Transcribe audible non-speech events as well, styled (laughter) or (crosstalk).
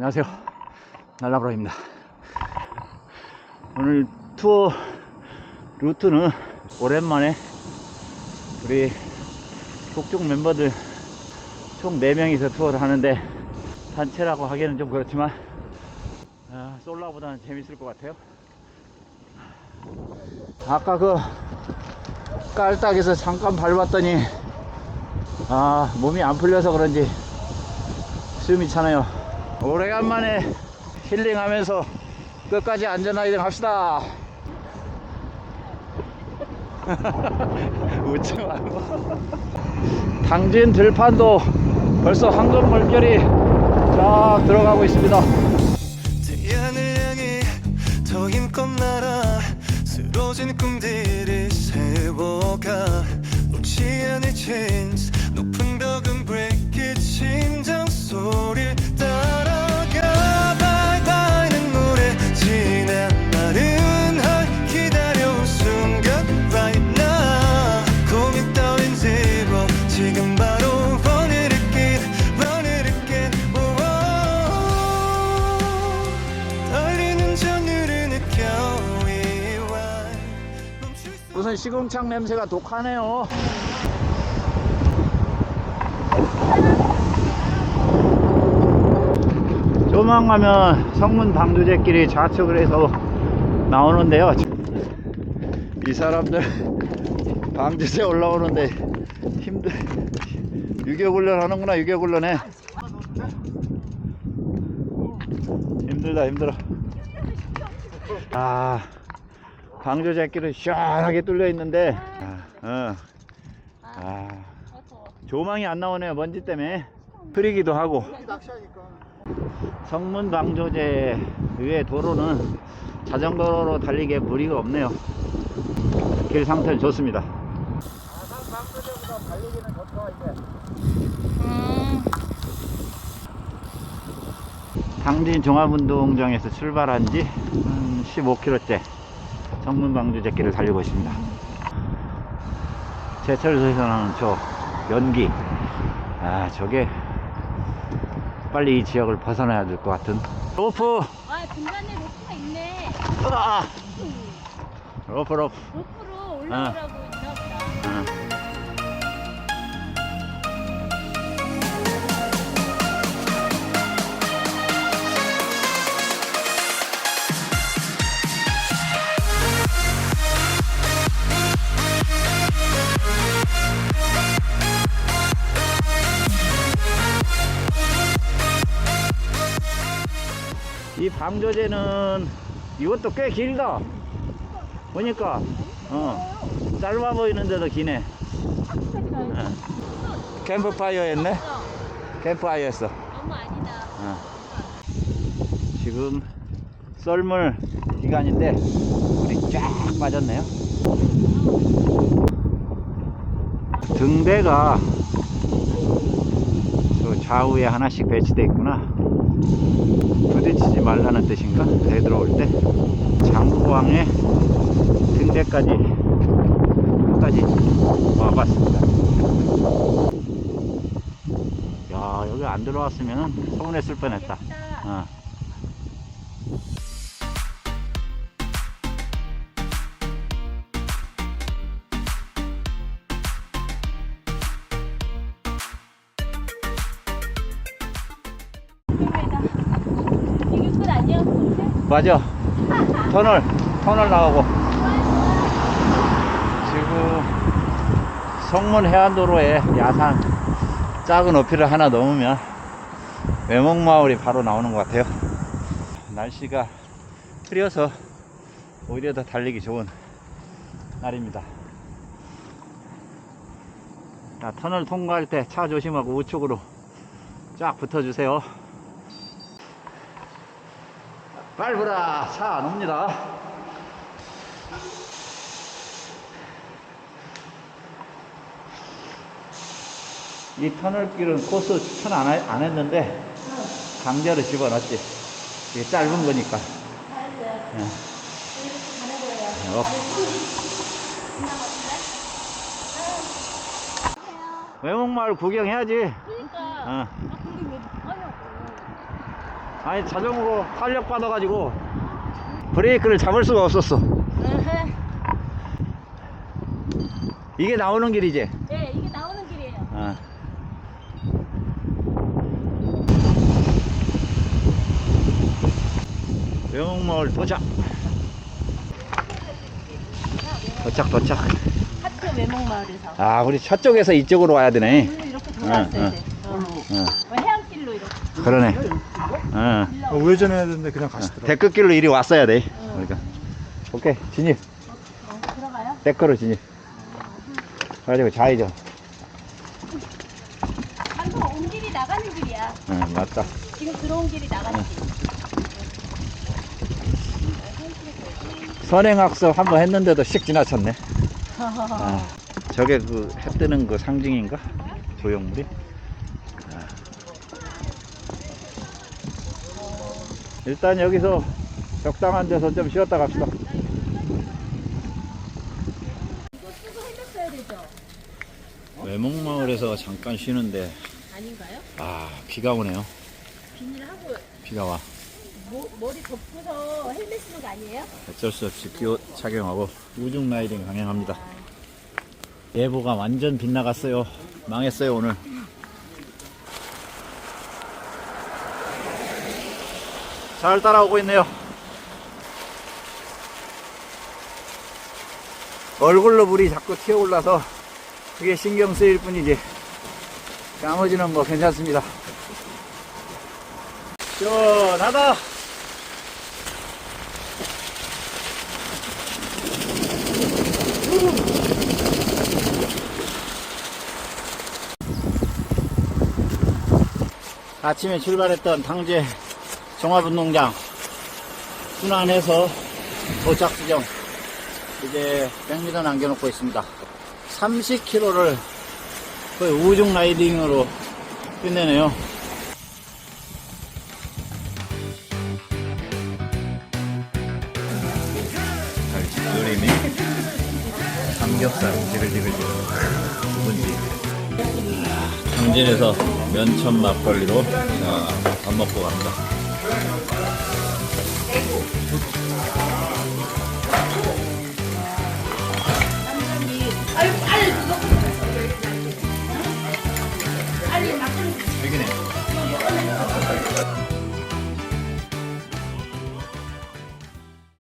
안녕하세요. 날라브라입니다. 오늘 투어 루트는 오랜만에 우리 북쪽 멤버들 총 4명이서 투어를 하는데 단체라고 하기에는 좀 그렇지만 아, 솔라보다는 재밌을 것 같아요. 아까 그 깔딱에서 잠깐 밟았더니 아 몸이 안 풀려서 그런지 숨이 차네요. 오래간만에 힐링하면서 끝까지 안전하게 갑시다. (laughs) 웃지 말고. 당진 들판도 벌써 황금 물결이 쫙 들어가고 있습니다. 우선 시궁창 냄새가 독하네요. 조만 가면 성문 방두제길이 좌측을 해서 나오는데요. 이 사람들 방두제 올라오는데 힘들 유격훈련 하는구나 유격훈련 해 힘들다 힘들어 아 방조제길은 시원하게 뚫려 있는데 아, 어. 아, 조망이 안 나오네요 먼지 때문에. 흐리기도 하고. 성문 방조제 위에 도로는 자전거로 달리기에 무리가 없네요. 길 상태는 좋습니다. 당진 종합운동장에서 출발한 지한 15km째 성문 방조제길을 달리고 있습니다. 제철소에서 나는 저 연기, 아 저게 빨리 이 지역을 벗어나야 될 것 같은 로프, 아 중간에 로프가 있네. 으아! 로프 로프. 로프로 올라오라고 이 방조제는 이것도 꽤 길다. 보니까 어 짧아 보이는데도 기네. 어. 캠프파이어였네. 캠프파이어였어. 어. 지금 썰물 기간인데 물이 쫙 빠졌네요. 등대가 저 좌우에 하나씩 배치되어 있구나. 부딪히지 말라는 뜻인가? 배 들어올 때 장구왕의 등대까지 끝까지 와봤습니다. 야 여기 안 들어왔으면 서운했을 뻔했다. 어. 맞아. 터널, 터널 나오고. 지금 성문 해안도로에 야산 작은 어필을 하나 넘으면 외목마을이 바로 나오는 것 같아요. 날씨가 흐려서 오히려 더 달리기 좋은 날입니다. 자, 터널 통과할 때 차 조심하고 우측으로 쫙 붙어주세요. 밟으라 차 안 옵니다 이 터널길은 코스 추천 안, 하- 안 했는데 강제로 집어넣었지 이게 짧은 거니까 예. 어. 외목마을 구경해야지 그러니까. 어. 아. 아니 자전거 탄력 받아가지고 브레이크를 잡을 수가 없었어. 이게 나오는 길이지. 네, 이게 나오는 길이에요. 아. 영마을 도착. 도착 도착. 하트 외목마을에서. 아 우리 저쪽에서 이쪽으로 와야 되네. 물로 이렇게 돌아왔어야 응, 돼. 어. 응. 어, 해안길로 이렇게. 그러네. 어. 일러. 우회전 해야 되는데 그냥 가시더라고요. 데크길로 이리 왔어야 돼. 그러니까. 오케이 진입. 어, 들어가요? 데크로 진입. 가지고 좌회전. 방금 온 길이 나가는 길이야. 응 맞다. 지금 들어온 길이 나가는 길. 선행학습 한 번 했는데도 씩 지나쳤네. (laughs) 아, 저게 그 해 뜨는 그 상징인가? 조형물이? 일단 여기서 적당한 데서 좀 쉬었다 갑시다. 외목마을에서 잠깐 쉬는데 아닌가요? 아 비가 오네요. 비닐하고 비가 와. 모, 머리 덮고서 헬멧 쓰는 거 아니에요? 어쩔 수 없이 비옷 착용하고 우중 라이딩 강행합니다. 예보가 완전 빗나갔어요. 망했어요 오늘. 잘 따라오고 있네요. 얼굴로 물이 자꾸 튀어 올라서 그게 신경 쓰일 뿐이지 나머지는 뭐 괜찮습니다. 시원하다. 아침에 출발했던 당제 종합운동장 순환해서 도착 지점 이제 100m 남겨놓고 있습니다. 30km를 거의 우중 라이딩으로 끝내네요. 갈치조림이 삼겹살 지글지글지글. 묵은지 당진에서 면천 막걸리로 자, 밥 먹고 갑니다. Ganha,